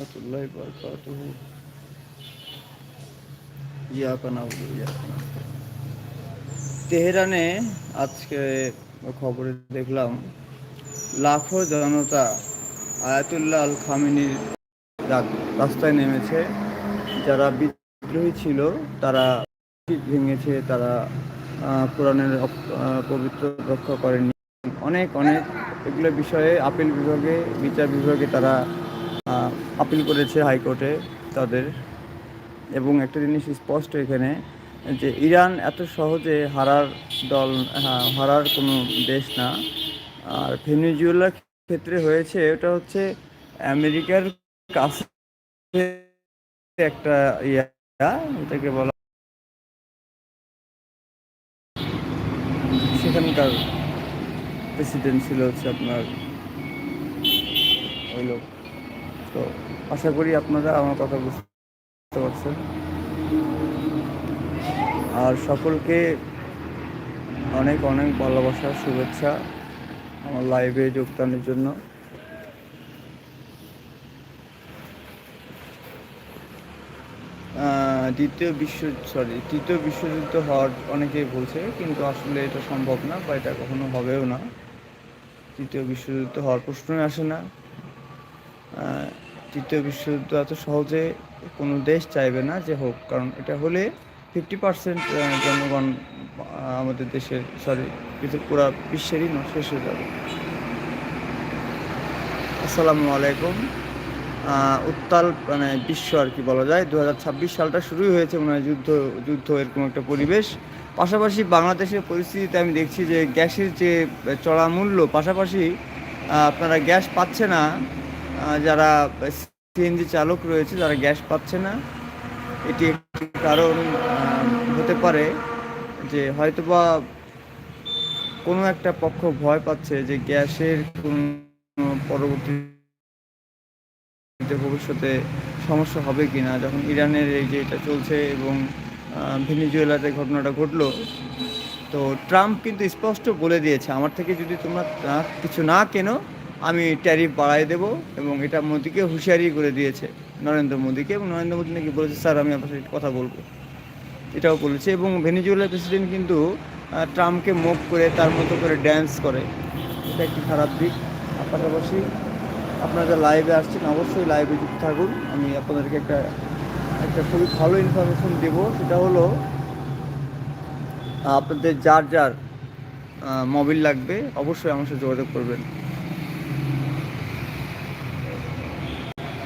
warahmatullahi wabarakatuh. ইয়াকা তেহরানে আজকে খবরে দেখলাম লাখো জনতা আয়াতুল্লাহ আল খামিনির রাস্তায় নেমেছে। যারা বিদ্রোহী ছিল, তারা ভেঙেছে, তারা কোরআনের পবিত্র রক্ষা করেনি অনেক অনেক এগুলো বিষয়ে আপিল বিভাগে, বিচার বিভাগে তারা আপিল করেছে হাইকোর্টে তাদের। এবং একটা জিনিস স্পষ্ট এখানে যে ইরান এত সহজে হারার দল হ্যাঁ, হারার কোনো দেশ না। আর ভেনিজুয়েলার ক্ষেত্রে হয়েছে ওটা হচ্ছে আমেরিকার কাছে একটা ইয়া এটাকে বলা সেখানকার প্রেসিডেন্ট ছিল হচ্ছে আপনার ওই লোক। তো আশা করি আপনারা আমার কথা বুঝতে পারছেন। আর সকলকে অনেক অনেক ভালোবাসা, শুভেচ্ছা আমার লাইভে যোগদানের জন্য। দ্বিতীয় বিশ্ব সরি তৃতীয় বিশ্বযুদ্ধ হওয়ার অনেকেই বলছে, কিন্তু আসলে এটা সম্ভব না বা এটা কখনো হবেও না। তৃতীয় বিশ্বযুদ্ধ হওয়ার প্রশ্নই আসে না। তৃতীয় বিশ্বযুদ্ধ এত সহজে কোনো দেশ চাইবে না যে হোক, কারণ এটা হলে ফিফটি পার্সেন্ট জনগণ আমাদের দেশের সরি পুরো বিশ্বেরই শেষ হয়ে যাবে। আসসালামু আলাইকুম। উত্তাল মানে বিশ্ব আর কি বলা যায়। দু হাজার ছাব্বিশ সালটা শুরুই হয়েছে মনে যুদ্ধ যুদ্ধ এরকম একটা পরিবেশ। পাশাপাশি বাংলাদেশের পরিস্থিতিতে আমি দেখছি যে গ্যাসের যে চড়া মূল্য, পাশাপাশি আপনারা গ্যাস পাচ্ছে না যারা সিএনজি চালক রয়েছে, যারা গ্যাস পাচ্ছে না, এটি একটি কারণ হতে পারে যে হয়তোবা কোনো একটা পক্ষ ভয় পাচ্ছে যে গ্যাসের কোনো পরবর্তী ভবিষ্যতে সমস্যা হবে কিনা। যখন ইরানের এই যে এটা চলছে এবং ভেনিজুয়েলাতে ঘটনাটা ঘটলো, তো ট্রাম্প কিন্তু স্পষ্ট বলে দিয়েছে, আমার থেকে যদি তোমরা না- কিছু না কেনো আমি ট্যারিফ বাড়াই দেব এবং এটা মোদিকে হুঁশিয়ারি করে দিয়েছে, নরেন্দ্র মোদীকে এবং নরেন্দ্র মোদী নাকি বলেছে, স্যার, আমি আপনার সাথে কথা বলব। এটাও বলেছে এবং ভেনিজুয়েলার প্রেসিডেন্ট কিন্তু ট্রাম্পকে মুভ করে তার মতো করে ড্যান্স করে। এটা একটি খারাপ দিক। পাশাপাশি আপনারা লাইভে আসছেন, অবশ্যই লাইভে যুক্ত থাকুন। আমি আপনাদেরকে একটা একটা খুবই ভালো ইনফরমেশন দেব। সেটা হলো, আপনাদের যার যার মোবিল লাগবে, অবশ্যই আমার সাথে যোগাযোগ করবেন।